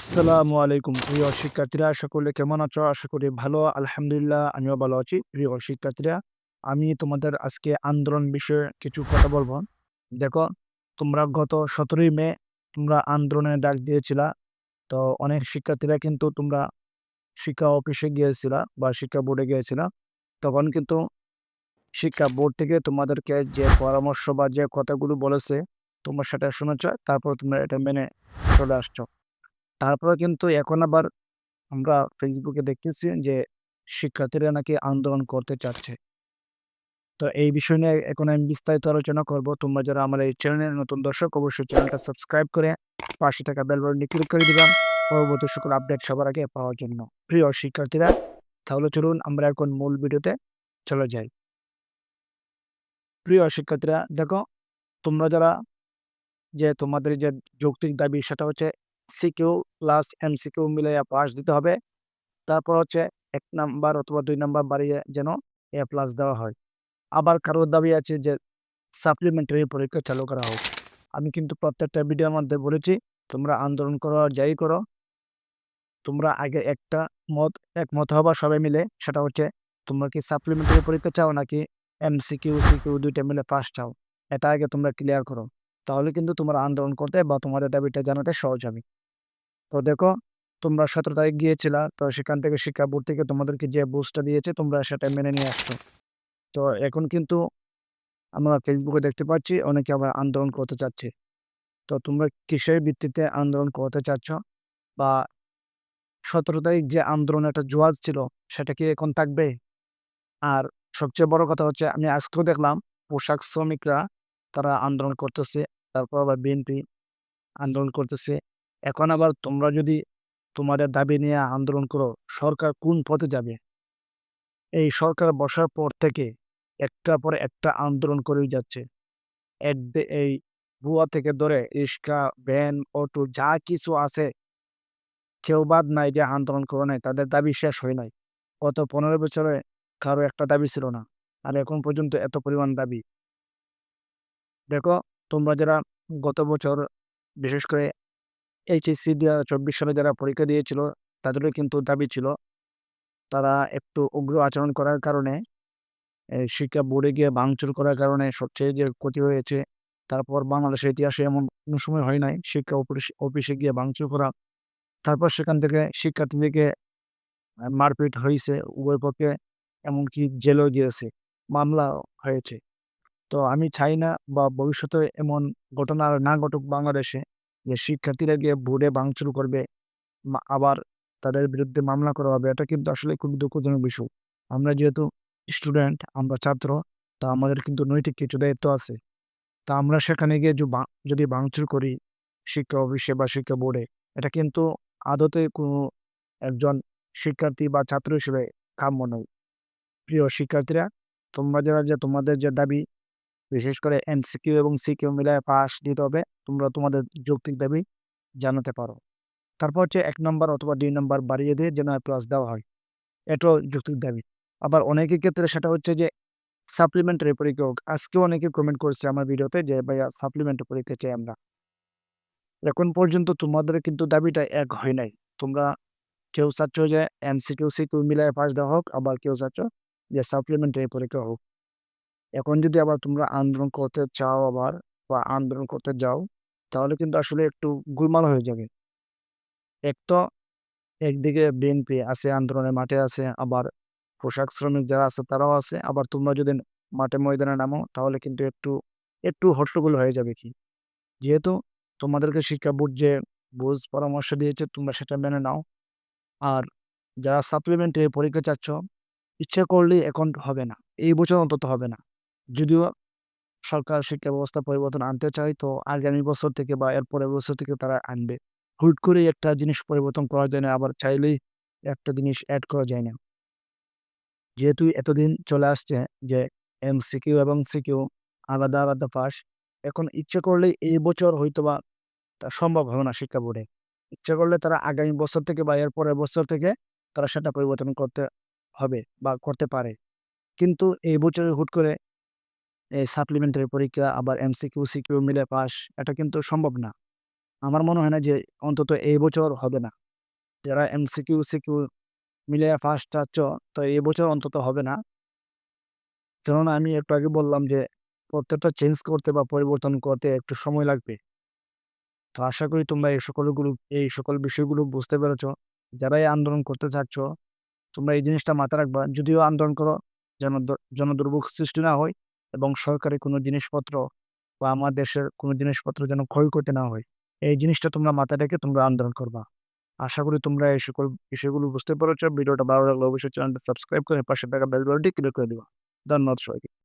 আসসালামু আলাইকুম। প্রিয় শিক্ষার্থীরা করলে কেমন আছো? আশা করি ভালো। আলহামদুলিল্লাহ, আমিও ভালো আছি। প্রিয় শিক্ষার্থীরা, আমি তোমাদের আজকে আন্দোলন বিষয়ে কিছু কথা বলব। দেখো, তোমরা গত সতেরোই মে তোমরা আন্দোলনের ডাক দিয়েছিলা। তো অনেক শিক্ষার্থীরা কিন্তু তোমরা শিক্ষা অফিসে গিয়েছিলা বা শিক্ষা বোর্ডে গিয়েছিলা। তখন কিন্তু শিক্ষা বোর্ড থেকে তোমাদেরকে যে পরামর্শ বা যে কথাগুলো বলেছে, তোমরা সেটা শুনেছ, তারপর তোমরা এটা মেনে চলে আসছো। তারপরে কিন্তু এখন আবার আমরা ফেসবুকে দেখতেছি যে শিক্ষার্থীরা নাকি আন্দোলন করতে চাচ্ছে। তো এই বিষয় নিয়ে এখন আমি বিস্তারিত আলোচনা করব। তোমরা যারা আমার এই চ্যানেলের নতুন দর্শক, অবশ্যই চ্যানেলটা সাবস্ক্রাইব করে পাশে থাকা বেল ক্লিক করে দিলাম পরবর্তী সকল আপডেট সবার আগে পাওয়ার জন্য। প্রিয় শিক্ষার্থীরা, তাহলে চলুন আমরা এখন মূল ভিডিওতে চলে যাই। প্রিয় শিক্ষার্থীরা, দেখো, তোমরা যারা যে তোমাদের যে যৌক্তিক দাবি সেটা হচ্ছে সিকিউ প্লাস এমসিকিউ মিলাইয়া পাস দিতে হবে। তারপর হচ্ছে এক নাম্বার অথবা দুই নাম্বার বাড়িয়ে যেন এ প্লাস দেওয়া হয়। আবার কারোর দাবি আছে যে সাপ্লিমেন্টারি পরীক্ষা চালু করা হোক। আমি কিন্তু প্রত্যেকটা ভিডিওর মধ্যে বলেছি, তোমরা আন্দোলন করো যাই করো, তোমরা আগে একটা মত একমত হবা সবাই মিলে, সেটা হচ্ছে তোমরা কি সাপ্লিমেন্টারি পরীক্ষা চাও নাকি এমসিকিউ, সিকিউ দুইটা মিলে পাস চাও? এটা আগে তোমরা ক্লিয়ার করো। তাহলে কিন্তু তোমরা আন্দোলন করতে বা তোমাদের দাবিটা জানাতে সহজ হবে। তো দেখো, তোমরা সতেরো তারিখ গিয়েছিলা, তো সেখান থেকে শিক্ষা বোর্ড থেকে তোমাদেরকে যে বুঝটা দিয়েছে, তোমরা সেটা মেনে নিয়ে আসছো। তো এখন কিন্তু আমরা ফেসবুকে দেখতে পাচ্ছি, অনেকে আবার আন্দোলন করতে চাচ্ছে। তো তোমরা কিসের ভিত্তিতে আন্দোলন করতে চাচ্ছ? বা সতেরো তারিখ যে আন্দোলন একটা জোয়ার ছিল, সেটা কি এখন থাকবে? আর সবচেয়ে বড় কথা হচ্ছে, আমি আজকেও দেখলাম, পোশাক শ্রমিকরা তারা আন্দোলন করতেছে, তারপর আবার বিএনপি আন্দোলন করতেছে। এখন আবার তোমরা যদি তোমাদের দাবি নিয়ে আন্দোলন করো, সরকার কোন পথে যাবে? এই সরকার বসার পর থেকে একটা পরে একটা আন্দোলন করেই যাচ্ছে। এই ভুয়া থেকে ধরে রিক্সা, ভ্যান, অটো যা কিছু আছে, কেউ বাদ নাই যে আন্দোলন করে নাই, তাদের দাবি শেষ হয় নাই। গত পনেরো বছরে কারও একটা দাবি ছিল না, আর এখন পর্যন্ত এত পরিমাণ দাবি। দেখো, তোমরা যারা গত বছর, বিশেষ করে এইচএসসি চব্বিশ সালে যারা পরীক্ষা দিয়েছিল, তাদেরও কিন্তু দাবি ছিল। তারা একটু উগ্র আচরণ করার কারণে শিক্ষা বোর্ডে গিয়ে ভাঙচুর করার কারণে সবচেয়ে যে ক্ষতি হয়েছে, তারপর বাংলাদেশের ইতিহাসে এমন কোনো সময় হয় নাই। শিক্ষা অফিসে গিয়ে ভাঙচুর করা, তারপর সেখান থেকে শিক্ষার্থীদেরকে মারপিট হয়েছে, উভয় পক্ষে, এমনকি জেলও গিয়েছে, মামলা হয়েছে। তো আমি চাই না বা ভবিষ্যতে এমন ঘটনা না ঘটুক বাংলাদেশে। যে শিক্ষার্থীরা গিয়ে বোর্ডে ভাঙচুর করবে আবার তাদের বিরুদ্ধে মামলা করা হবে, এটা কিন্তু আসলে খুব দুঃখজনক বিষয়। আমরা যেহেতু স্টুডেন্ট, আমরা ছাত্র, তা আমাদের কিন্তু নৈতিক কিছু দায়িত্ব আছে। তা আমরা সেখানে গিয়ে যদি ভাঙচুর করি শিক্ষা অফিসে বা শিক্ষা বোর্ডে, এটা কিন্তু আদতে কোনো একজন শিক্ষার্থী বা ছাত্র হিসেবে কাম্য নয়। প্রিয় শিক্ষার্থীরা, তোমরা যারা যে তোমাদের যে দাবি বিশেষ করে এমসিকিউ এবং সিকিউ মিলায় পাস দিতে হবে। তোমরা তোমাদের যৌক্তিক দাবি জানাতে পারো। তারপর হচ্ছে এক নম্বর অথবা দুই নম্বর বাড়িয়ে দিয়ে যেন প্লাস দেওয়া হয়। এটাও যৌক্তিক দাবি। আবার অনেকের ক্ষেত্রে সেটা হচ্ছে যে সাপ্লিমেন্টারি পরীক্ষা হোক আজকেও অনেকে কমেন্ট করছে আমার ভিডিওতে যে, ভাইয়া সাপ্লিমেন্টারি পরীক্ষা চাই আমরা? এখন পর্যন্ত তোমাদের কিন্তু দাবিটা এক হয় নাই। তোমরা কেউ চাচ্ছ যে এমসিকিউ, সিকিউ মিলায় পাস দেওয়া হোক, আবার কেউ চাচ্ছ যে সাপ্লিমেন্টারি পরীক্ষা হোক। এখন যদি আবার তোমরা আন্দোলন করতে চাও আবার বা আন্দোলন করতে যাও, তাহলে কিন্তু আসলে একটু গুলমাল হয়ে যাবে। এক তো একদিকে বিএনপি আছে, আন্দোলনের মাঠে আছে, আবার পোশাক শ্রমিক যারা আছে তারাও আছে, আবার তোমরা যদি মাঠে ময়দানে নামো, তাহলে কিন্তু একটু একটু হট্টগোল হয়ে যাবে কি? যেহেতু তোমাদেরকে শিক্ষা বোর্ড যে বুঝ পরামর্শ দিয়েছে, তোমরা সেটা মেনে নাও। আর যারা সাপ্লিমেন্টারি পরীক্ষা চাচ্ছ, ইচ্ছা করলে এখন হবে না। এই বছর অন্তত হবে না। যদিও সরকার শিক্ষা ব্যবস্থা পরিবর্তন আনতে চায়, তো আগামী বছর থেকে বা এর পরের বছর থেকে তারা আনবে। হুট করে একটা জিনিস পরিবর্তন করা যায় না, আবার চাইলেই একটা জিনিস অ্যাড করা যায় না। যেহেতু এতদিন চলে আসছে যে এমসিকিউ এবং সিকিউ আলাদা আলাদা পাস, এখন ইচ্ছে করলে এই বছর হয়তো বা তা সম্ভব হবে না শিক্ষা বোর্ডে। ইচ্ছে করলে তারা আগামী বছর থেকে বা এর পরের বছর থেকে তারা সেটা পরিবর্তন করতে হবে বা করতে পারে। কিন্তু এই বছরে হুট করে সাপ্লিমেন্টারি পরীক্ষা আবার এমসিকিউ সিকিউ মিলে পাস এটা কিন্তু সম্ভব না আমার মনে হয় না যে অন্তত এই বছর হবে না। যারা এমসিকিউ, সিকিউ মিলে পাস চাচ্ছ তো এই বছর অন্তত হবে না। কেননা আমি একটু আগে বললাম যে প্রত্যেকটা চেঞ্জ করতে বা পরিবর্তন করতে একটু সময় লাগবে। তো আশা করি তোমরা এই সকলগুলো এই সকল বিষয়গুলো বুঝতে পেরেছ। যারা এই আন্দোলন করতে চাচ্ছ তোমরা এই জিনিসটা মাথায় রাখবা। যদিও আন্দোলন করো যেন জনদুর্ভোগ সৃষ্টি না হয় এবং সরকারি কোনো জিনিসপত্র বা আমার দেশের কোনো জিনিসপত্র যেন ক্ষয় ক্ষয়ক্ষতি না হয়। এই জিনিসটা তোমরা মাথায় রেখে তোমরা আন্দোলন করবা। আশা করি তোমরা এই সকল বিষয়গুলো বুঝতে পারো ভিডিওটা ভালো লাগলে অবশ্যই চ্যানেলটা সাবস্ক্রাইব করে পাশে থাকা বেল বাটনটি ক্লিক করে দিবা। ধন্যবাদ সবাইকে।